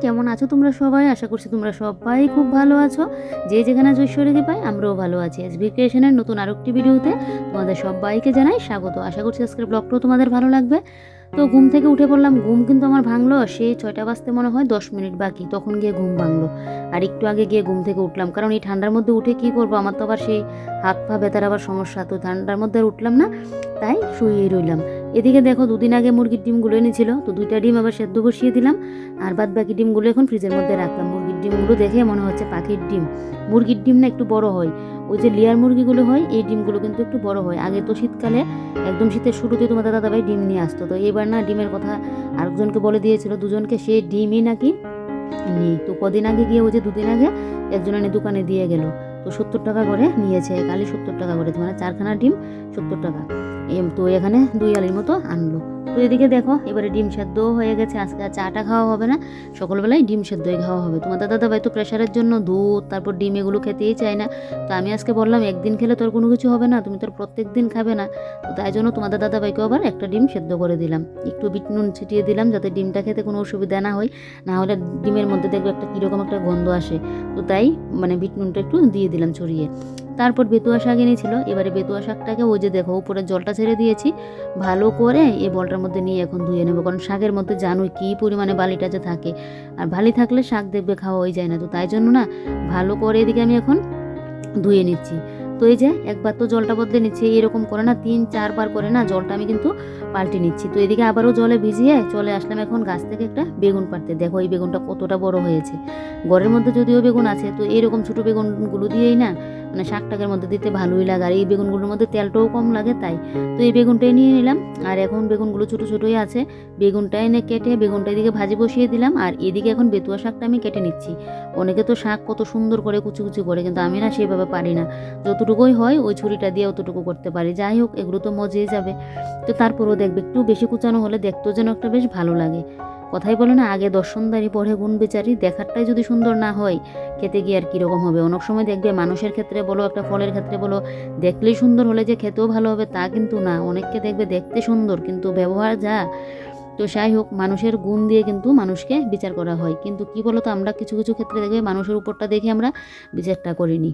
কেমন আছো তোমরা সবাই? আশা করছি তোমরা সবাই খুব ভালো আছো। যে যেখানে আছো ঈশ্বরকে পাই, আমরাও ভালো আছি। এসবি ক্রিয়েশনের নতুন আরেকটি ভিডিওতে তোমাদের সবাইকে জানাই স্বাগত। আশা করছি আজকের ব্লগটাও তোমাদের ভালো লাগবে। তো ঘুম থেকে উঠে পড়লাম ঘুম কিন্তু আমার ভাঙলো, সে ছয়টা বাজতে মনে হয় দশ মিনিট বাকি। তখন গিয়ে ঘুম ভাঙলো। আর একটু আগে গিয়ে ঘুম থেকে উঠলাম, কারণ এই ঠান্ডার মধ্যে উঠে কি করব? আমার তো আবার সেই হাত পা ব্যথার আবার সমস্যা, তো ঠান্ডার মধ্যে আর উঠলাম না, তাই শুয়েই রইলাম। এদিকে দেখো, দুদিন আগে মুরগির ডিমগুলো এনেছিল, তো দুইটা ডিম আবার সেদ্ধ বসিয়ে দিলাম, আর বাদ বাকি ডিমগুলো এখন ফ্রিজের মধ্যে রাখলাম। ডিমগুলো দেখে মনে হচ্ছে পাখির ডিম। মুরগির ডিম না একটু বড় হয়। ওই যে লেয়ার মুরগিগুলো হয়, এই ডিমগুলো কিন্তু একটু বড় হয়। আগে তো শীতকালে একদম শীতের শুরুতে তোমাদের দাদাভাই ডিম নিয়ে আসতো। তো এবার না ডিমের কথা আরেকজনকে বলে দিয়েছিল দুজনকে, সে ডিমই নাকি নেই। তো কদিন আগে গিয়ে ওই যে দুদিন আগে একজন এনে দোকানে দিয়ে গেল। তো সত্তর টাকা করে নিয়েছে। কালি সত্তর টাকা করে। মানে চারখানা ডিম, সত্তর টাকা। তো এখানে দুই আলির মতো আনলো। তো এদিকে দেখো, এবারে ডিম সেদ্ধ হয়ে গেছে, আজকে আর চাটা খাওয়া হবে না। সকালবেলায় ডিম সেদ্ধই খাওয়া হবে। তোমার দাদা দাদাভাই তো প্রেশারের জন্য দুধ, তারপর ডিম এগুলো খেতেই চায় না। তো আমি আজকে বললাম, একদিন খেলে তোর কোনো কিছু হবে না, তুমি তোর প্রত্যেক দিন খাবে না। তো তাই জন্য তোমাদের দাদাভাইকে আবার একটা ডিম সেদ্ধ করে দিলাম। একটু বিট নুন ছিটিয়ে দিলাম যাতে ডিমটা খেতে কোনো অসুবিধা না হয়। না হলে ডিমের মধ্যে দেখবে একটা কীরকম একটা গন্ধ আসে। তো তাই মানে বিট নুনটা একটু দিয়ে দিলাম ছড়িয়ে। তারপর বেতুয়া শাক এনেছিল। এবারে বেতুয়া শাকটাকে ওই যে দেখো, উপরে জলটা ছেড়ে দিয়েছি। ভালো করে এই বলটার মধ্যে নিয়ে এখন ধুয়ে নেব। কারণ শাকের মধ্যে জানোই কী পরিমাণে বালিটা যে থাকে। আর বালি থাকলে শাক দেখবে খাওয়া হয়ে যায় না। তো তাই জন্য না ভালো করে এদিকে আমি এখন ধুয়ে নিচ্ছি। তো এই যে একবার তো জলটা বদলে নিচ্ছি, এরকম করে না তিন, চারবার করে না জলটা আমি কিন্তু পাল্টে নিচ্ছি। তো এদিকে আবারও জলে ভিজিয়ে চলে আসলাম এখন গাছ থেকে একটা বেগুন পাড়তে। দেখো এই বেগুনটা কতটা বড় হয়েছে। ঘরের মধ্যে যদিও বেগুন আছে, তো এরকম ছোটো বেগুনগুলো দিয়েই না মানে শাক টাকের মধ্যে দিতে ভালোই লাগে। আর এই বেগুনগুলোর মধ্যে তেলটাও কম লাগে, তাই। তো এই বেগুনটাই নিয়ে নিলাম। আর এখন বেগুনগুলো ছোটো ছোটোই আছে। বেগুনটা এনে কেটে বেগুনটা এদিকে ভাজি বসিয়ে দিলাম। আর এদিকে এখন বেতুয়া শাকটা আমি কেটে নিচ্ছি। অনেকে তো শাক কত সুন্দর করে কুচি কুচি করে, কিন্তু আমি না সেভাবে পারি না। যতটুকুই হয় ওই ছুরিটা দিয়ে অতটুকু করতে পারি। যাই হোক, এগুলো তো মজেই যাবে। তো তারপরেও দেখবে, একটু বেশি কুচানো হলে দেখতেও যেন একটা বেশ ভালো লাগে। কথাই বলে না, আগে দর্শনদারি পড়ে গুণ বিচারি, দেখারটাই যদি সুন্দর না হয়, খেতে গিয়ে আর কীরকম হবে? অনেক সময় দেখবে মানুষের ক্ষেত্রে বলো, একটা ফলের ক্ষেত্রে বলো, দেখলেই সুন্দর হলে যে খেতেও ভালো হবে তা কিন্তু না। অনেককে দেখবে দেখতে সুন্দর, কিন্তু ব্যবহার যা, তো যাই হোক, মানুষের গুণ দিয়ে কিন্তু মানুষকে বিচার করা হয়। কিন্তু কি বলতো, আমরা কিছু কিছু ক্ষেত্রে দেখবে মানুষের উপরটা দেখে আমরা বিচারটা করিনি।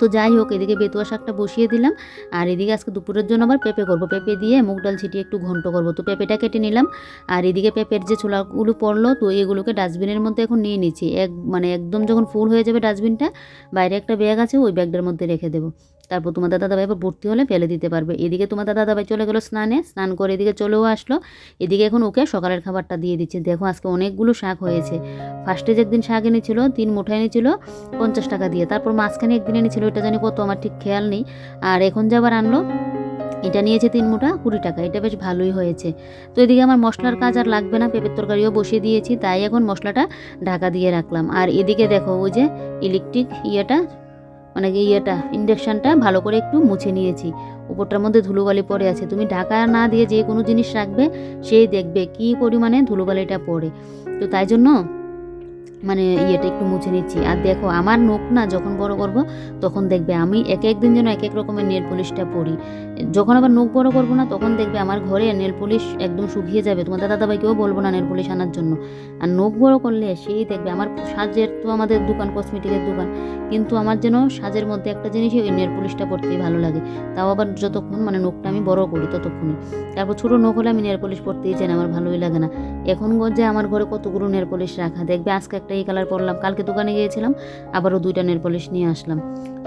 তো যাই হোক, এদিকে বেতুয়া শাকটা বসিয়ে দিলাম। আর এদিকে আজকে দুপুরের জন্য আবার পেঁপে করব। পেঁপে দিয়ে মুগ ডাল ছিটিয়ে একটু ঘন্ট করব। তো পেঁপেটা কেটে নিলাম। আর এদিকে পেঁপের যে ছোলাগুলো পড়ল, তো এগুলোকে ডাস্টবিনের মধ্যে এখন নিয়ে নিচ্ছি। এক মানে একদম যখন ফুল হয়ে যাবে ডাস্টবিনটা, বাইরে একটা ব্যাগ আছে, ওই ব্যাগটার মধ্যে রেখে দেবো। তারপর তোমার দাদাভাই এবার ভর্তি হলে ফেলে দিতে পারবে। এদিকে তোমার দাদাভাই চলে গেলো স্নানে, স্নান করে এদিকে চলেও আসলো। এদিকে এখন ওকে সকালের খাবারটা দিয়ে দিচ্ছে। দেখো আজকে অনেকগুলো শাক হয়েছে। ফার্স্টে যে একদিন শাক এনেছিল, তিন মুঠা এনেছিল, পঞ্চাশ টাকা দিয়ে। তারপর মাঝখানে একদিন এনেছিল, এটা জানি কত, আমার ঠিক খেয়াল নেই। আর এখন যে আবার আনলো, এটা নিয়েছে তিন মুঠা কুড়ি টাকা। এটা বেশ ভালোই হয়েছে। তো এদিকে আমার মশলার কাজ আর লাগবে না, পেঁপের তরকারিও বসিয়ে দিয়েছি, তাই এখন মশলাটা ঢাকা দিয়ে রাখলাম। আর এদিকে দেখো, ওই যে ইলেকট্রিক ইয়েটা মানে ইয়েটা ইন্ডাকশানটা ভালো করে একটু মুছে নিয়েছি। উপরটার মধ্যে ধুলোবালি পড়ে আছে। তুমি ঢাকা না দিয়ে যে কোনো জিনিস রাখবে, সেই দেখবে কি পরিমাণে ধুলোবালিটা পড়ে। তো তাই জন্য মানে ইয়েটা একটু মুছে নিচ্ছি। আর দেখো, আমার নখ না যখন বড় করব, তখন দেখবে আমি এক একদিন যেন এক এক রকমের নেট পলিশটা পরি। যখন আবার নখ বড় করব না, তখন দেখবে আমার ঘরে নেল পলিশ একদম শুকিয়ে যাবে। তোমার দাদা দাদাভাইকেও বলব না নেল পলিশ আনার জন্য। আর নখ বড় করলে সেই দেখবে আমার সাজের তো আমাদের দোকান কসমেটিকের দোকান। কিন্তু আমার যেন সাজের মধ্যে একটা জিনিসই ওই নেল পলিশটা পরতেই ভালো লাগে। তাও আবার যতক্ষণ মানে নখটা আমি বড় করি ততক্ষণই। তারপর ছোটো নখ হলে আমি নেল পলিশ পরতেই চাই আমার ভালোই লাগে না। এখন যে আমার ঘরে কতগুলো নেল পলিশ রাখা? দেখবে আজকে একটা এই কালার পরলাম, কালকে দোকানে গিয়েছিলাম, আবারও দুইটা নেল পলিশ নিয়ে আসলাম।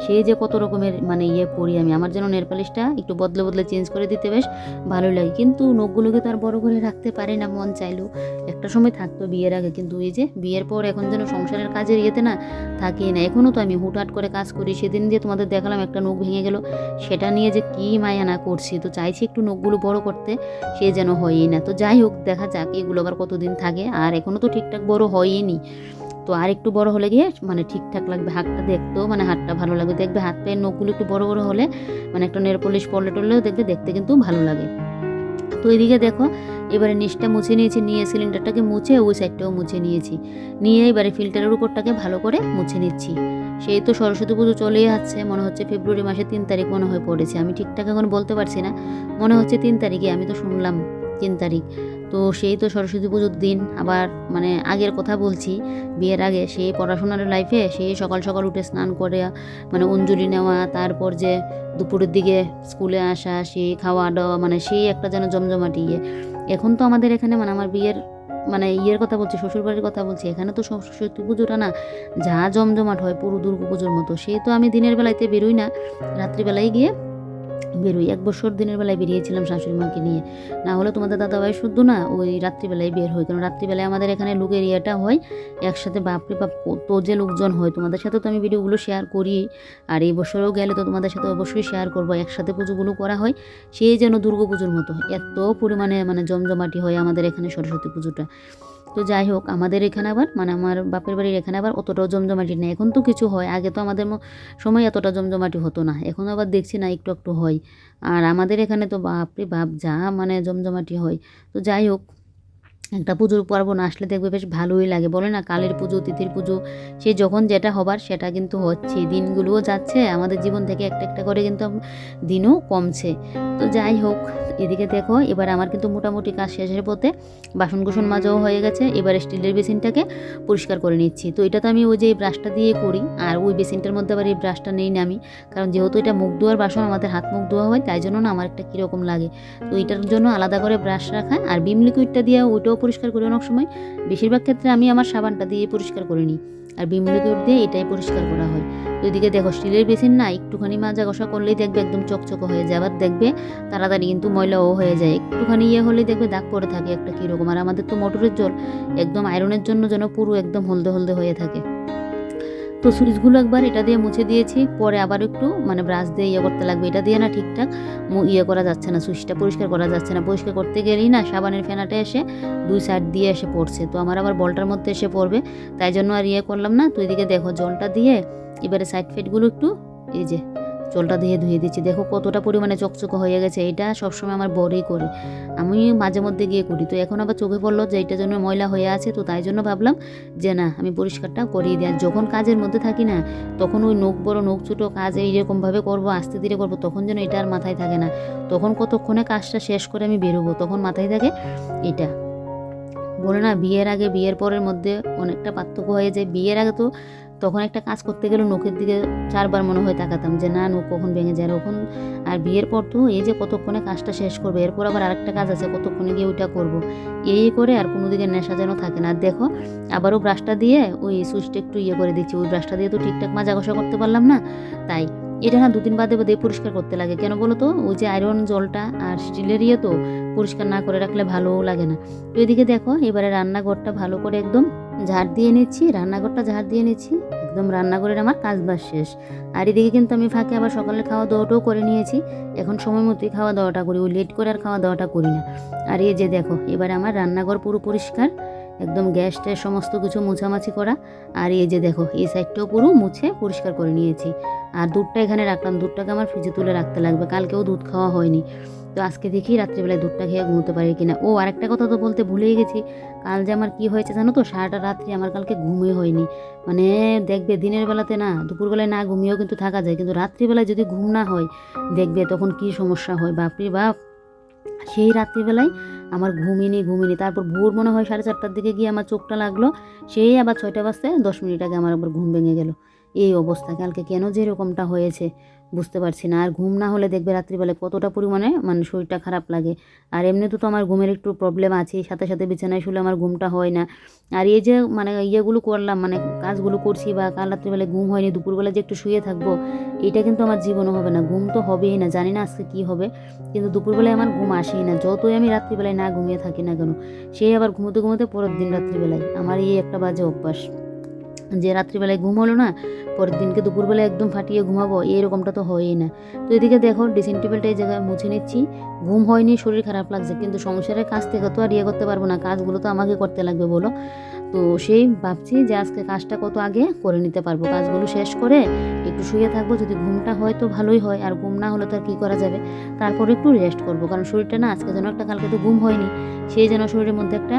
সেই যে কত রকমের মানে ইয়ে পরি আমি, আমার যেন নেল পলিশটা একটু বদলে বদলে চেঞ্জ করে দিতে বেশ ভালোই লাগে। কিন্তু নখগুলোকে তো আর বড় করে রাখতে পারে না, মন চাইলেও একটা সময় থাকতো বিয়ের আগে, কিন্তু এই যে বিয়ের পর এখন যেন সংসারের কাজের ইয়েতে না থাকি না। এখনও তো আমি হুটহাট করে কাজ করি, সেদিন যে তোমাদের দেখালাম একটা নখ ভেঙে গেল, সেটা নিয়ে যে কী মায়া না করছি। তো চাইছি একটু নখগুলো বড় করতে, সে যেন হয়ই না। তো যাই হোক, দেখা যাক এগুলো আবার কতদিন থাকে। আর এখনও তো ঠিকঠাক বড় হয়ই তো আর একটু বড় হলে গিয়ে মানে ঠিকঠাক লাগবে হাতটা দেখতেও মানে হাতটা ভালো লাগবে। দেখবে হাত পায়ের নখগুলো একটু বড় বড় হলে মানে একটা নেল পলিশ পড়লে টরলেও দেখবে দেখতে কিন্তু ভালো লাগে। তো এদিকে দেখো, এবারে নিচটা মুছে নিয়েছি, নিয়ে সিলিন্ডারটাকে মুছে ওই সাইডটাও মুছে নিয়েছি। নিয়ে এবারে ফিল্টারের উপরটাকে ভালো করে মুছে নিচ্ছি। সেই তো সরস্বতী পুজো চলেই যাচ্ছে মনে হচ্ছে ফেব্রুয়ারি মাসের তিন তারিখ মনে হয় পড়েছে। আমি ঠিকঠাক এখন বলতে পারছি না, মনে হচ্ছে তিন তারিখে, আমি তো শুনলাম তিন তারিখ। তো সেই তো সরস্বতী পুজোর দিন। আবার মানে আগের কথা বলছি, বিয়ের আগে সেই পড়াশোনার লাইফে সেই সকাল সকাল উঠে স্নান করে মানে অঞ্জলি নেওয়া, তারপর যে দুপুরের দিকে স্কুলে আসা, সেই খাওয়া দাওয়া মানে সেই একটা যেন জমজমাটি ইয়ে। এখন তো আমাদের এখানে মানে আমার বিয়ের মানে ইয়ের কথা বলছি, শ্বশুরবাড়ির কথা বলছি, এখানে তো সরস্বতী পুজোটা না যা জমজমাট হয় পুরো দুর্গা পুজোর মতো। সে তো আমি দিনের বেলাতে বেরোই না রাত্রিবেলায় গিয়ে বেরোই। এক বছর দিনের বেলায় বেরিয়েছিলাম শাশুড়ি মাকে নিয়ে। না হলে তোমাদের দাদাভাই শুদ্ধ না, ওই রাত্রিবেলায় বের হয়। কারণ রাত্রিবেলায় আমাদের এখানে লোকের ইয়েটা হয়, একসাথে বাপরে বাপ কত যে লোকজন হয়। তোমাদের সাথে তো আমি ভিডিওগুলো শেয়ার করি, আর এই বছরেও গেলে তো তোমাদের সাথে অবশ্যই শেয়ার করব। একসাথে পুজোগুলো করা হয়, সেই যেন দুর্গা পুজোর মতো হয়। এত পরিমাণে মানে জমজমাটি হয় আমাদের এখানে সরস্বতী পুজোটা। তো যাই হোক, আমাদের এখানে আবার মানে আমার বাপের বাড়ির এখানে আবার অতটাও জমজমাটি নেই। এখন তো কিছু হয়, আগে তো আমাদের সময় এতটা জমজমাটি হতো না, এখন আবার দেখছি না, একটু একটু হয়। আর আমাদের এখানে তো বাপরে বাপ, যা মানে জমজমাটি হয়। তো যাই হোক একটা পুজোর পার্বণ আসলে দেখবে বেশ ভালোই লাগে। বলে না কালের পুজো, তিথির পুজো, সে যখন যেটা হবার সেটা কিন্তু হচ্ছে। দিনগুলোও যাচ্ছে, আমাদের জীবন থেকে একটা একটা করে কিন্তু দিনও কমছে। তো যাই হোক, এদিকে দেখো, এবার আমার কিন্তু মোটামুটি কাজ শেষের পথে বাসন কুসন মাজাও হয়ে গেছে। এবার স্টিলের বেসিনটাকে পরিষ্কার করে নিচ্ছি। তো এটা তো আমি ওই যে ব্রাশটা দিয়ে করি, আর ওই বেসিনটার মধ্যে আবার এই ব্রাশটা নেই না আমি। কারণ যেহেতু এটা মুখ ধোয়ার বাসন, আমাদের হাত মুখ ধোয়া হয়, তাই জন্য না আমার একটা কীরকম লাগে। তো এটার জন্য আলাদা করে ব্রাশ রাখা, আর বিম লিকুইডটা দিয়ে ওইটাও পরিষ্কার করি অনেক সময়। বেশিরভাগ ক্ষেত্রে আমি আমার সাবানটা দিয়ে পরিষ্কার করে নিই। আর বিম লিকুইড দিয়ে এটাই পরিষ্কার করা হয়। তো এদিকে দেখো, স্টিলের বেসিন না একটুখানি মাজা ঘষা করলেই দেখবে একদম চকচকে হয়ে যায়। আবার দেখবে তাড়াতাড়ি কিন্তু ময়লাও হয়ে যায়। একটুখানি ইয়ে হলে দেখবে দাগ পড়ে থাকে একটা কীরকম। আর আমাদের তো মোটরের জল একদম আয়রনের জন্য যেন পুরো একদম হলদে হলদে হয়ে থাকে। তো সুইচগুলো একবার এটা দিয়ে মুছে দিয়েছি, পরে আবার একটু মানে ব্রাশ দিয়ে ইয়ে করতে লাগবে, এটা দিয়ে না ঠিকঠাক ইয়ে করা যাচ্ছে না, সুইচটা পরিষ্কার করা যাচ্ছে না, পরিষ্কার করতে গেলেই না সাবানের ফেনাটা এসে দুই সাইড দিয়ে এসে পড়ছে, তো আমার আবার বলটার মধ্যে এসে পড়বে, তাই জন্য আর ইয়ে করলাম না তুই দিকে দেখো জলটা দিয়ে এবারে সাইড ফেটগুলো একটু, এই যে জলটা দিয়ে ধুয়ে দিচ্ছি। দেখো কতটা পরিমাণে চকচকে হয়ে গেছে, এটা সবসময় আমার বড়ই করে। আমি মাঝে মধ্যে গিয়ে করি। তো এখন আবার চোখে পড়ল যে এইটার জন্য ময়লা হয়ে আছে, তো তাই জন্য ভাবলাম যে না, আমি পরিষ্কারটা করিয়ে দিই। আর যখন কাজের মধ্যে থাকি না, তখন ওই নখ বড়, নখ ছোটো কাজ এইরকমভাবে করব, আস্তে ধীরে করব, তখন যেন এটা আর মাথায় থাকে না। তখন কতক্ষণে কাজটা শেষ করে আমি বেরোবো, তখন মাথায় থাকে এটা। বলে না, বিয়ের আগে, বিয়ের পরের মধ্যে অনেকটা পার্থক্য হয়ে যায়। বিয়ের আগে তো তখন একটা কাজ করতে গেলে নখের দিকে চারবার মনে হয় তাকাতাম যে, না, নখ কখন ভেঙে যায়? তখন আর বিয়ের পর তো এই যে কতক্ষণে কাজটা শেষ করবে, এরপর আবার আরেকটা কাজ আছে, কতক্ষণে গিয়ে ওইটা করব। এই করে আর কোনো দিকে নেশা যেন থাকে না। আর দেখো, আবারও ব্রাশটা দিয়ে ওই সুইচটা একটু ইয়ে করে দিচ্ছি। ওই ব্রাশটা দিয়ে তো ঠিকঠাক মাজা ঘষা করতে পারলাম না। তাই এটা না দুদিন বাদে বাদে পরিষ্কার করতে লাগে। কেন বলো তো? ওই যে আয়রন জলটা আর স্টিলের ইয়ে তো পরিষ্কার না করে রাখলে ভালোও লাগে না। তো এদিকে দেখো, এবারে রান্নাঘরটা ভালো করে একদম ঝাড় দিয়ে নিচ্ছি, রান্নাঘরটা ঝাড় দিয়ে নিচ্ছি। একদম রান্নাঘরের আমার কাজ বাজ শেষ। আর এদিকে কিন্তু আমি ফাঁকে আবার সকালে খাওয়া দাওয়াটাও করে নিয়েছি। এখন সময় মতোই খাওয়া দাওয়াটা করি, ওই লেট করে আর খাওয়া দাওয়াটা করি না। আর এই যে দেখো, এবারে আমার রান্নাঘর পুরো পরিষ্কার, একদম গ্যাস ট্যাস সমস্ত কিছু মোছামাছি করা। আর এই যে দেখো, এই সাইডটাও পুরো মুছে পরিষ্কার করে নিয়েছি। আর দুধটা এখানে রাখলাম, দুধটাকে আমার ফ্রিজে তুলে রাখতে লাগবে, কালকেও দুধ খাওয়া হয়নি। তো আজকে দেখি রাত্রিবেলায় দুধটা খেয়ে ঘুমোতে পারি কিনা। ও আরেকটা কথা তো বলতে ভুলেই গেছি। কাল যে আমার কি হয়েছে জানো তো? সারাটা রাত্রি আমার কালকে ঘুমই হয়নি। মানে দেখবে দিনের বেলাতে না, দুপুরবেলায় না ঘুমিয়েও কিন্তু থাকা যায়। কিন্তু রাত্রিবেলায় যদি ঘুম না হয়, দেখবে তখন কি সমস্যা হয়? বাপরে বাপ! সেই রাত্রিবেলায় আমার ঘুমিনি ঘুমিনি। তারপর ভোর মনে হয় সাড়ে চারটার দিকে গিয়ে আমার চোখটা লাগল। সেই আবার ছয়টা বাজতে দশ মিনিট আগে আমার আবার ঘুম ভেঙে গেল। এই অবস্থা। কালকে কেন যে এরকমটা হয়েছে? বুঝতে পারছি না। আর ঘুম না হলে দেখবে রাত্রিবেলায় কতটা পরিমাণে মানে শরীরটা খারাপ লাগে। আর এমনিতে তো আমার ঘুমের একটু প্রবলেম আছে সাথে সাথে বিছানায় শুলে আমার ঘুমটা হয় না। আর এই যে মানে ইয়েগুলো করলাম মানে কাজগুলো করছি বা কাল রাত্রিবেলায় ঘুম হয়নি, দুপুরবেলা যে একটু শুয়ে থাকব, এটা কিন্তু আমার জীবনে হবে না। ঘুম তো হবেই না, জানি না আজকে কী হবে। কিন্তু দুপুরবেলায় আমার ঘুম আসেই না। যতই আমি রাত্রিবেলায় না ঘুমিয়ে থাকি না কেন, সেই আবার ঘুমোতে ঘুমোতে পরের দিন রাত্রিবেলায় আমার এই একটা বাজে অভ্যাস। যে রাত্রিবেলায় ঘুম হলো না, পরের দিনকে দুপুরবেলায় একদম ফাটিয়ে ঘুমাবো, এরকমটা তো হয়ই না। তো এদিকে দেখো ড্রেসিং টেবিলটা এই জায়গায় মুছে নিচ্ছি। ঘুম হয়নি, শরীর খারাপ লাগছে, কিন্তু সংসারের কাজ থেকে তো আর ইয়ে করতে পারব না, কাজগুলো তো আমাকে করতে লাগবে বলো। তো সেই ভাবছি যে আজকে কাজটা কত আগে করে নিতে পারব। কাজগুলো শেষ করে একটু শুয়ে থাকব, যদি ঘুমটা হয় তো ভালোই হয়, আর ঘুম না হলে তো আর কী করা যাবে? তারপর একটু রেস্ট করব, কারণ শরীরটা না, আজকে যেন একটা কালকে তো ঘুম হয়নি, সেই যেন শরীরের মধ্যে একটা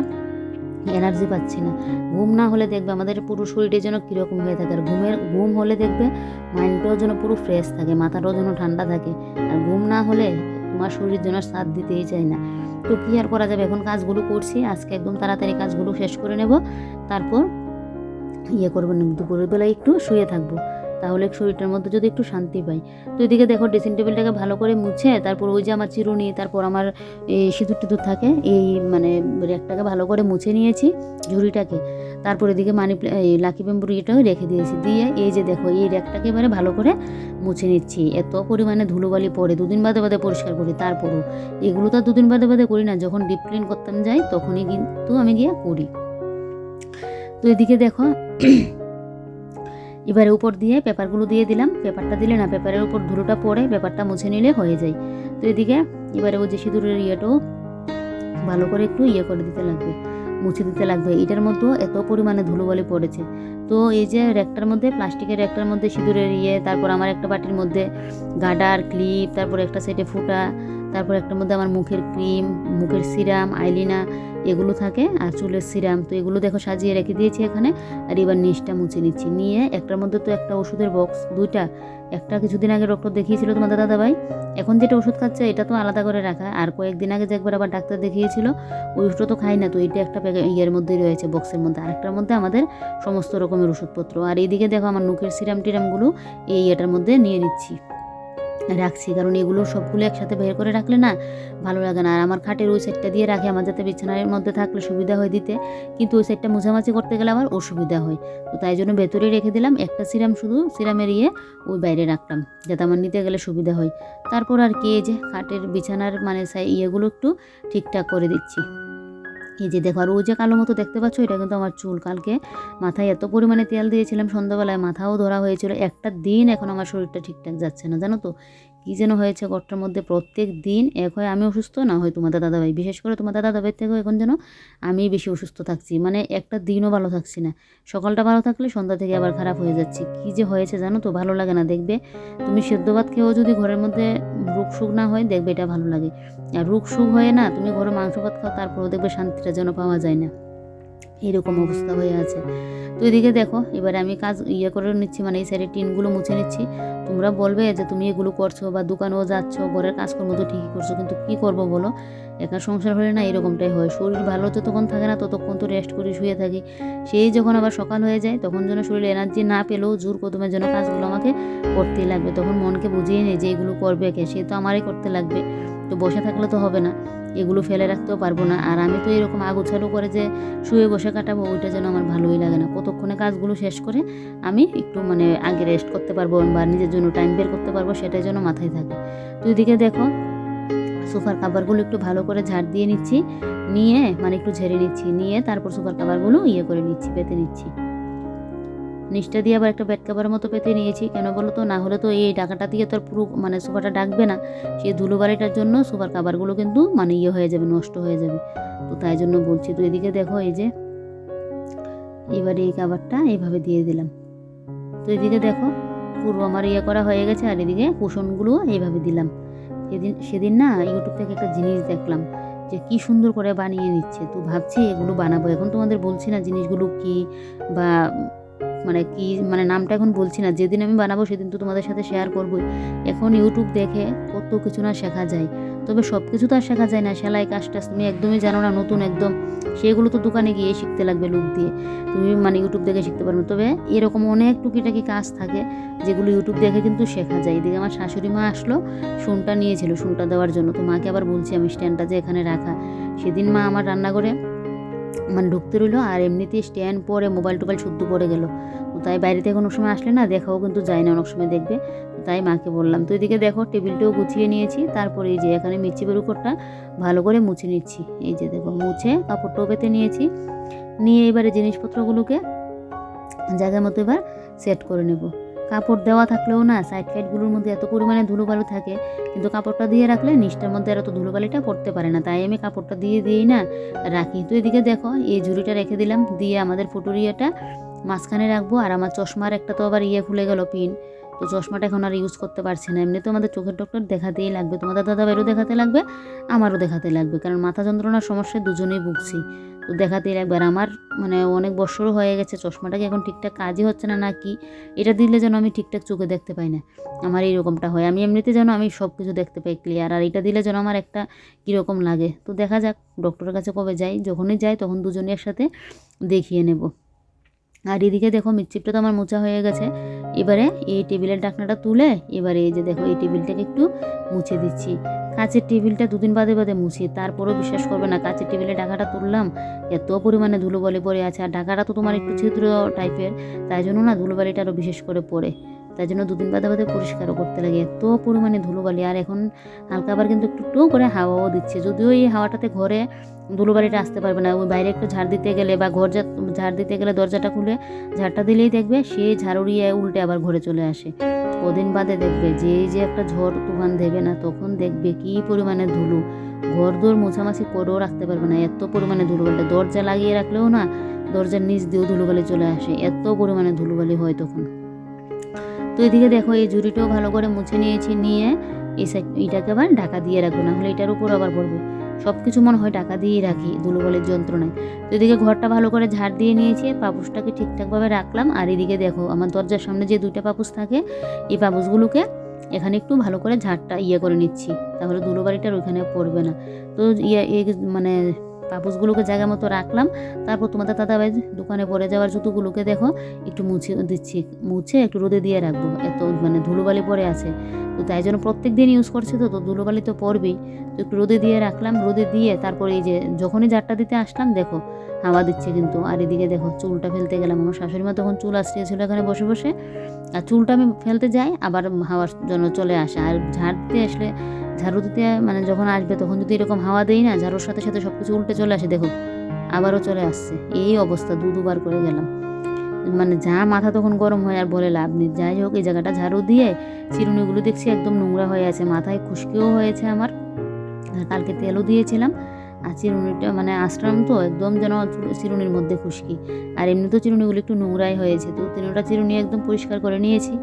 এনার্জি পাচ্ছি না। ঘুম না হলে দেখবে আমাদের পুরো শরীরের যেন কীরকম হয়ে থাকে। আর ঘুমের, ঘুম হলে দেখবে মাইন্ডটাও যেন পুরো ফ্রেশ থাকে, মাথাটাও যেন ঠান্ডা থাকে। আর ঘুম না হলে তোমার শরীর যেন সাথ দিতেই চায় না। তো কী আর করা যাবে? এখন কাজগুলো করছি, আজকে একদম তাড়াতাড়ি কাজগুলো শেষ করে নেব। তারপর ইয়ে করব দুপুরবেলায় একটু শুয়ে থাকব। তাহলে শরীরটার মধ্যে যদি একটু শান্তি পাই। তো এদিকে দেখো ড্রেসিং টেবিলটাকে ভালো করে মুছে, তারপর ওই যে আমার চিরুনি, তারপর আমার এই সিঁদুর টিঁদুর থাকে, এই মানে র্যাকটাকে ভালো করে মুছে নিয়েছি ঝুড়িটাকে। তারপর এদিকে মানি লাকি বেম্বুর ইয়েটাও রেখে দিয়েছি। দিয়ে এই যে দেখো, এই র্যাকটাকে এবারে ভালো করে মুছে নিচ্ছি। এত পরিমাণে ধুলোবালি পড়ে, দুদিন বাদে বাদে পরিষ্কার করি, তারপরও। এগুলো তো দুদিন বাদে বাদে করি না, যখন ডিপ ক্লিন করতাম যাই, তখনই কিন্তু আমি গিয়ে করি। তো এদিকে দেখো এবারে উপর দিয়ে পেপারগুলো দিয়ে দিলাম। পেপারটা দিলে না, পেপারের উপর ধুলোটা পড়ে পেপারটা মুছে নিলে হয়ে যায়। তো এদিকে এবারে ওই যে সিঁদুরের ইয়েটাও ভালো করে একটু ইয়ে করে দিতে লাগবে। মুছে দিতে লাগবে। এটার মধ্যেও এত পরিমাণে ধুলোবালি পড়েছে। তো এই যে র্যাকটার মধ্যে, প্লাস্টিকের র্যাকটার মধ্যে সিঁদুরের ইয়ে তারপর আমার একটা বাটির মধ্যে গাডার ক্লিপ, তারপর একটা সেটে ফুটা, তারপর একটার মধ্যে আমার মুখের ক্রিম, মুখের সিরাম আইলিনা এগুলো থাকে, আর চুলের সিরাম। তো এগুলো দেখো সাজিয়ে রেখে দিয়েছি এখানে, আর এবার নিচটা মুছে নিচ্ছি। নিয়ে একটার মধ্যে তো একটা ওষুধের বক্স দুইটা একটা কিছুদিন আগে ডক্টর দেখিয়েছিল তোমাদের দাদাভাই। এখন যেটা ওষুধ খাচ্ছে, এটা তো আলাদা করে রাখা। আর কয়েকদিন আগে যে একবার আবার ডাক্তার দেখিয়েছিল, ওই ওষুধটা তো খাই না। তো এটা একটা ইয়ের মধ্যেই রয়েছে বক্সের মধ্যে। আরেকটার মধ্যে আমাদের সমস্ত রকমের ওষুধপত্র। আর এইদিকে দেখো আমার নুখের সিরাম টিরামগুলো এই ইয়েটার মধ্যে নিয়ে নিচ্ছি। রাখছি, কারণ এগুলো সবগুলো একসাথে বের করে রাখলে না ভালো লাগে না। আর আমার খাটের ওই সাইডটা দিয়ে রাখি, আমার যাতে বিছানার মধ্যে থাকলে সুবিধা হয় দিতে। কিন্তু ওই সাইডটা মোছামাছি করতে গেলে আমার অসুবিধা হয়। তো তাই জন্য ভেতরে রেখে দিলাম একটা সিরাম শুধু, সিরামের ইয়ে ওই বাইরে রাখলাম, যাতে আমার নিতে গেলে সুবিধা হয়। তারপর আর কি যে খাটের বিছানার মানে ইয়েগুলো একটু ঠিকঠাক করে দিচ্ছি। এই যে দেখো, আর ওই যে কালো মতো দেখতে পাচ্ছ, এটা কিন্তু আমার চুল। কালকে মাথায় এত পরিমাণে তেল দিয়েছিলাম, সন্ধ্যাবেলায় মাথাও ধরা হয়েছিল। একটা দিন এখন আমার শরীরটা ঠিকঠাক যাচ্ছে না, জানো তো? কী যেন হয়েছে ঘরটার মধ্যে প্রত্যেক দিন এক হয় আমি অসুস্থ, না হয় তোমাদের দাদাভাই। বিশেষ করে তোমাদের দাদাভাই থেকেও এখন যেন আমি বেশি অসুস্থ থাকছি। মানে একটা দিনও ভালো থাকছি না। সকালটা ভালো থাকলে সন্ধ্যা থেকে আবার খারাপ হয়ে যাচ্ছি। কী যে হয়েছে জানো তো? ভালো লাগে না, দেখবে তুমি সেদ্ধ ভাত খেয়েও যদি ঘরের মধ্যে রোগ সুখ না হয়, দেখবে এটা ভালো লাগে। আর রোগ সুখ হয়ে না, তুমি ঘরে মাংস ভাত খাও, তারপরেও দেখবে শান্তিটা যেন পাওয়া যায় না। এরকম অবস্থা হয়ে আছে। তো এদিকে দেখো, এবারে আমি কাজ ইয়ে করে নিচ্ছি মানে এই সাইডের টিনগুলো মুছে নিচ্ছি। তোমরা বলবে যে তুমি এগুলো করছ বা দোকানেও যাচ্ছ, ঘরের কাজকর্ম তো ঠিকই করছ, কিন্তু কি করব বলো? একা সংসার হলে না এরকমটাই হয়। শরীর ভালো যতক্ষণ থাকে না ততক্ষণ তো রেস্ট করে শুয়ে থাকি। সেই যখন আবার সকাল হয়ে যায়, তখন যেন শরীরে এনার্জি না পেলেও জোর কদমের জন্য কাজগুলো আমাকে করতেই লাগবে। তখন মনকে বুঝিয়ে নেই যে এগুলো করবে কে, সে তো আমারই করতে লাগবে। তো বসে থাকলে তো হবে না। এগুলো ফেলে রাখতেও পারব না। আর আমি তো এরকম আগুছালো করে যে শুয়ে বসে কাটাবো, ওইটা যেন আমার ভালোই লাগে না। কতক্ষণে কাজগুলো শেষ করে আমি একটু মানে আগে রেস্ট করতে পারব বা নিজের জন্য টাইম বের করতে পারব, সেটাই যেন মাথায় থাকে। তো এদিকে দেখো, সোফার কাভারগুলো একটু ভালো করে ঝাড় দিয়ে নিচ্ছি। নিয়ে মানে একটু ঝেড়ে নিচ্ছি। নিয়ে তারপর সোফার কাভারগুলো ইয়ে করে নিচ্ছি পেতে নিচ্ছি। নিচটা দিয়ে আবার একটা বেড কাভারের মতো পেতে নিয়েছি। কেন বলো তো? না হলে তো এই ডাকাটা দিয়ে তো আর পুরো মানে সোফাটা ডাকবে না। সেই ধুলোবালিটার জন্য সোফার কাভারগুলো কিন্তু মানে ইয়ে হয়ে যাবে, নষ্ট হয়ে যাবে। তো তাই জন্য বলছি, তো এদিকে দেখো এই যে, এবারে এই কাভারটা এইভাবে দিয়ে দিলাম। তো এদিকে দেখো, পুরো আমার ইয়ে করা হয়ে গেছে, আর এদিকে কুশনগুলো এইভাবে দিলাম। সেদিন সেদিন না ইউটিউব থেকে একটা জিনিস দেখলাম, যে কি সুন্দর করে বানিয়ে নিচ্ছে। তো ভাবছি এগুলো বানাবো। এখন তোমাদের বলছি না জিনিসগুলো কি, বা মানে কি মানে নামটা এখন বলছি না। যেদিন আমি বানাবো সেদিন তো তোমাদের সাথে শেয়ার করবোই। এখন ইউটিউব দেখে কত কিছু না শেখা যায়। তবে সব কিছু তো আর শেখা যায় না। সেলাই কাজটা তুমি একদমই জানো না, নতুন একদম। সেগুলো তো দোকানে গিয়ে শিখতে লাগবে লোক দিয়ে। তুমি মানে ইউটিউব দেখে শিখতে পারবে। তবে এরকম অনেক টুকিটাকি কাজ থাকে যেগুলো ইউটিউব দেখে কিন্তু শেখা যায়। এদিকে আমার শাশুড়ি মা আসলো শুনটা নিয়েছিল শুনটা দেওয়ার জন্য। তো মাকে আবার বলছি, আমি স্ট্যান্ডটা যে এখানে রাখা। সেদিন মা আমার রান্নাঘরে মানে ঢুকতে রইল আর এমনিতেই স্ট্যান্ড পরে মোবাইল টোবাইল শুদ্ধ পড়ে গেল। তাই বাইরে থেকে কোনো সময় আসলে না, দেখাও কিন্তু যায় না, অনেক সময় দেখবে। তাই মাকে বললাম, তো এদিকে দেখো টেবিলটাও গুছিয়ে নিয়েছি, তারপরে এই যে এখানে মির্চি বের উপরটা ভালো করে মুছে নিচ্ছি। এই যে দেখো, মুছে কাপড়টাও পেতে নিয়েছি। নিয়ে এবারে জিনিসপত্রগুলোকে জায়গার মতো এবার সেট করে নেব। কাপড় দেওয়া থাকলেও না সাইড ফাইডগুলোর মধ্যে এত পরিমাণে ধুলোবালু থাকে, কিন্তু কাপড়টা দিয়ে রাখলে নিচটার মধ্যে আর এত ধুলোবালিটা পড়তে পারে না। তাই আমি কাপড়টা দিয়ে দিয়েই না রাখি। তো এদিকে দেখো, এই ঝুড়িটা রেখে দিলাম, দিয়ে আমাদের ফুটুরিয়াটা মাঝখানে রাখব। আর আমার চশমার একটা তো আবার ইয়ে খুলে গেল পিন। তো চশমাটা এখন আর ইউজ করতে পারছি না। এমনি তো আমাদের চোখের ডক্টর দেখাতেই লাগবে। তোমাদের দাদাভাইয়েরও দেখাতে লাগবে, আমারও দেখাতে লাগবে। কারণ মাথা যন্ত্রণার সমস্যায় দুজনেই ভুগছি। তো দেখাতে একবার আমার মানে অনেক বছরও হয়ে গেছে চশমাটাকে এখন ঠিকঠাক কাজই হচ্ছে না না কি এটা দিলে যেন আমি ঠিকঠাক চোখে দেখতে পাই না। আমার এইরকমটা হয়। আমি এমনিতে যেন আমি সব কিছু দেখতে পাই ক্লিয়ার আর এটা দিলে যেন আমার একটা কীরকম লাগে। তো দেখা যাক ডক্টরের কাছে কবে যাই, যখনই যাই তখন দুজনে একসাথে দেখিয়ে নেব। আর এদিকে দেখো মিটচিপটা তো আমার মোচা হয়ে গেছে। এবারে এই টেবিলের ডাকনাটা তুলে এবারে এই যে দেখো এই টেবিলটাকে একটু মুছে দিচ্ছি। কাঁচের টেবিলটা দুদিন বাদে বাদে মুছি, তারপরেও বিশ্বাস করবে না, কাঁচের টেবিলে ডাকাটা তুললাম, এত পরিমাণে ধুলোবালি পড়ে আছে, আর ঢাকাটা তো তোমার একটু ছিদ্র টাইপের তাই জন্য না ধুলোবালিটা আরও বিশেষ করে পড়ে। তাই জন্য দুদিন বাদে বাদে পরিষ্কারও করতে লাগে। এত পরিমাণে ধুলোবালি, আর এখন হালকা আবার কিন্তু একটু একটু করে হাওয়াও দিচ্ছে। যদিও এই হাওয়াটাতে ঘরে ধুলোবালিটা আসতে পারবে না, ওই বাইরে একটু ঝাড় দিতে গেলে বা ঘর ঝাড় দিতে গেলে দরজাটা খুলে ঝাড়টা দিলেই দেখবে সে ঝাড়ুড়িয়ে উল্টে আবার ঘরে চলে আসে। কদিন বাদে দেখবে যে যে একটা ঝড় তুফান দেবে না, তখন দেখবে কি পরিমাণে ধুলো। ঘর দোর মোছামাছি করেও রাখতে পারবে না, এত পরিমাণে ধুলোবালি দরজা লাগিয়ে রাখলেও না, দরজার নিচ দিয়েও ধুলোবালি চলে আসে, এত পরিমাণে ধুলোবালি হয় তখন। তো এদিকে দেখো, এই ঝুড়িটাও ভালো করে মুছে নিয়েছি, নিয়ে এই সাইড এইটাকে আবার ঢাকা দিয়ে রাখব, না হলে এটার উপর আবার পড়বে। সব কিছু মনে হয় ঢাকা দিয়েই রাখি, ধুলোবালির যন্ত্রণায়। তো এদিকে ঘরটা ভালো করে ঝাড় দিয়ে নিয়েছি পাপুসটাকে ঠিকঠাকভাবে রাখলাম। আর এদিকে দেখো, আমার দরজার সামনে যে দুইটা পাপুস থাকে, এই পাপুসগুলোকে এখানে একটু ভালো করে ঝাড়টা ইয়ে করে নিচ্ছি, তাহলে ধুলোবালিটার ওইখানে পড়বে না। তো ইয়ে মানে পাপুসগুলোকে জায়গা মতো রাখলাম। তারপর তোমাদের দাদাভাই দোকানে পরে যাওয়ার জুতোগুলোকে দেখো, একটু মুছে দিচ্ছি, মুছে একটু রোদে দিয়ে রাখব। এত মানে ধুলোবালি পরে আছে। তো তাই জন্য প্রত্যেক দিন ইউজ করছে তো তো ধুলোবালি তো পড়বেই। তো একটু রোদে দিয়ে রাখলাম, রোদে দিয়ে তারপরে এই যে যখনই জারটা দিতে আসলাম, দেখো হাওয়া দিচ্ছে কিন্তু। আর এদিকে দেখো চুলটা ফেলতে গেলাম। আমার শাশুড়ি মা তখন চুল আসছিয়েছিল এখানে বসে বসে। আর চুলটা আমি ফেলতে যাই, আবার হাওয়ার জন্য চলে আসে। আর ঝাড় দিতে আসলে ঝাড়ু দিতে মানে যখন আসবে তখন যদি এরকম হাওয়া দেই না, ঝাড়ুর সাথে সাথে সব কিছু উল্টে চলে আসে, দেখো, আবারও চলে আসছে। এই অবস্থা, দু দুবার করে গেলাম। মানে যা মাথা তখন গরম হয়, আর বলে লাভ নেই। যাই হোক, এই জায়গাটা ঝাড়ু দিয়ে চিরুনিগুলো দেখছি একদম নোংরা হয়ে আছে, মাথায় খুশকিও হয়েছে আমার। আর কালকে তেলও দিয়েছিলাম। চিরুনিটা মানে আশ্রম তো একদম যেন চিরুনির মধ্যে খুশকি। আর এমনি তো চিরুনিগুলো একটু নোংরাই হয়েছে। তো তিনটা চিরুনি একদম পরিষ্কার করে নিয়েছি।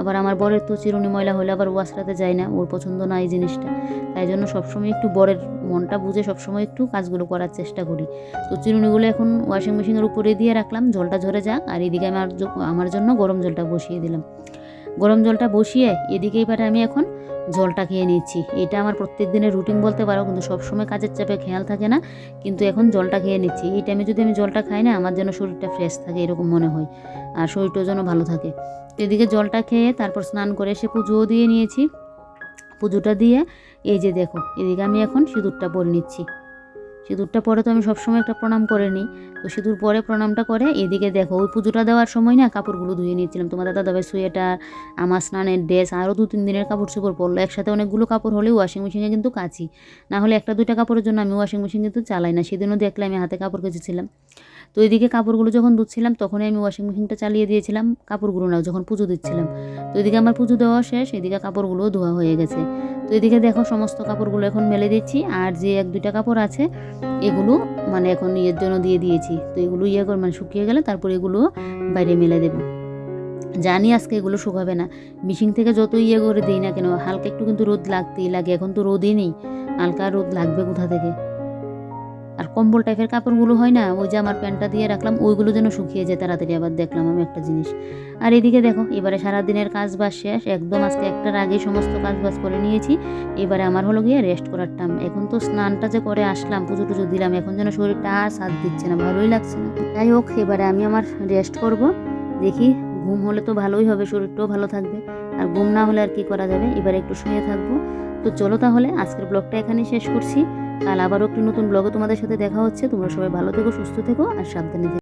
আবার আমার বরের তো চিরুনি ময়লা হলে আবার ওয়াশরাতে যায় না। ওর পছন্দ না এই জিনিসটা। তাই জন্য সবসময় একটু বরের মনটা বুঝে সবসময় একটু কাজগুলো করার চেষ্টা করি। তো চিরুনিগুলো এখন ওয়াশিং মেশিনের উপরে দিয়ে রাখলাম। জলটা ঝরে যাক। আর এদিকে আমার আমার জন্য গরম জলটা বসিয়ে দিলাম। গরম জলটা বসিয়ে এদিকে এবারে আমি এখন জলটা খেয়ে নিচ্ছি। এটা আমার প্রত্যেক দিনের রুটিন বলতে পারো, কিন্তু সবসময় কাজের চাপে খেয়াল থাকে না, কিন্তু এখন জলটা খেয়ে নিচ্ছি। এই টাইমে যদি আমি জলটা খাই না, আমার যেন শরীরটা ফ্রেশ থাকে এরকম মনে হয়, আর শরীরটাও যেন ভালো থাকে। এদিকে জলটা খেয়ে তারপর স্নান করে এসে পুজোও দিয়ে নিয়েছি। পুজোটা দিয়ে, এই যে দেখো, এদিকে আমি এখন সিঁদুরটা পরে নিচ্ছি। সিঁদুরটা পরে তো আমি সবসময় একটা প্রণাম করে নিই। তো সিঁদুর পরে প্রণামটা করে এদিকে দেখো, ওই পুজোটা দেওয়ার সময় না কাপড়গুলো ধুয়ে নিয়েছিলাম। তোমার দাদা দাদাভাই সোয়েটার, আমার স্নানের ড্রেস, আরও দু তিন দিনের কাপড় চোপড় পরলো। একসাথে অনেকগুলো কাপড় হলে ওয়াশিং মেশিনে কিন্তু কাচি। না হলে একটা দুইটা কাপড়ের জন্য আমি ওয়াশিং মেশিন কিন্তু চালাই না। সেদিনও দেখলে আমি হাতে কাপড় কেচেছিলাম। তো এদিকে কাপড়গুলো যখন ধুচ্ছিলাম, তখনই আমি ওয়াশিং মেশিনটা চালিয়ে দিয়েছিলাম, কাপড়গুলো না যখন পুজো দিচ্ছিলাম। তো এদিকে আমার পুজো দেওয়া শেষ, এদিকে কাপড়গুলোও ধোয়া হয়ে গেছে। তো এদিকে দেখো সমস্ত কাপড়গুলো এখন মেলে দিচ্ছি, আর যে এক দুইটা কাপড় আছে, এগুলো মানে এখন ইয়ের জন্য দিয়ে দিয়েছি। তো এগুলো ইয়ে করে মানে শুকিয়ে গেলে তারপর এগুলো বাইরে মেলে দেবো। জানি আজকে এগুলো শুকাবে না। মিশিং থেকে যত ইয়ে করে দিই না কেন, হালকা একটু কিন্তু রোদ লাগতেই লাগে, এখন তো রোদই নেই। হালকা রোদ লাগবে কোথা থেকে? আর কম্বল টাইপের কাপড়গুলো হয় না, ওই যে আমার প্যান্টটা দিয়ে রাখলাম, ওইগুলো যেন শুকিয়ে যায় তাড়াতাড়ি আবার দেখলাম আমি একটা জিনিস। আর এদিকে দেখো, এবারে সারাদিনের কাজ বাজ শেষ, একদম আজকে একটার আগেই সমস্ত কাজ বাজ করে নিয়েছি, এবারে আমার হলো গিয়ে রেস্ট করার টাইম এখন তো স্নানটা যে করে আসলাম, পুজো টুজো দিলাম, এখন যেন শরীরটা আর সাথ দিচ্ছে না, ভালোই লাগছে না। যাই হোক, এবারে আমি আমার রেস্ট করব, দেখি ঘুম হলে তো ভালোই হবে, শরীরটাও ভালো থাকবে, আর ঘুম না হলে আর কি করা যাবে? এবারে একটু শুয়ে থাকব। তো চলো তাহলে, আজকের ব্লগটা এখানেই শেষ করছি। কাল আবারও একটি নতুন ব্লগে তোমাদের সাথে দেখা হচ্ছে। তোমরা সবাই ভালো থেকো, সুস্থ থেকো, আর সাবধানে থেকো।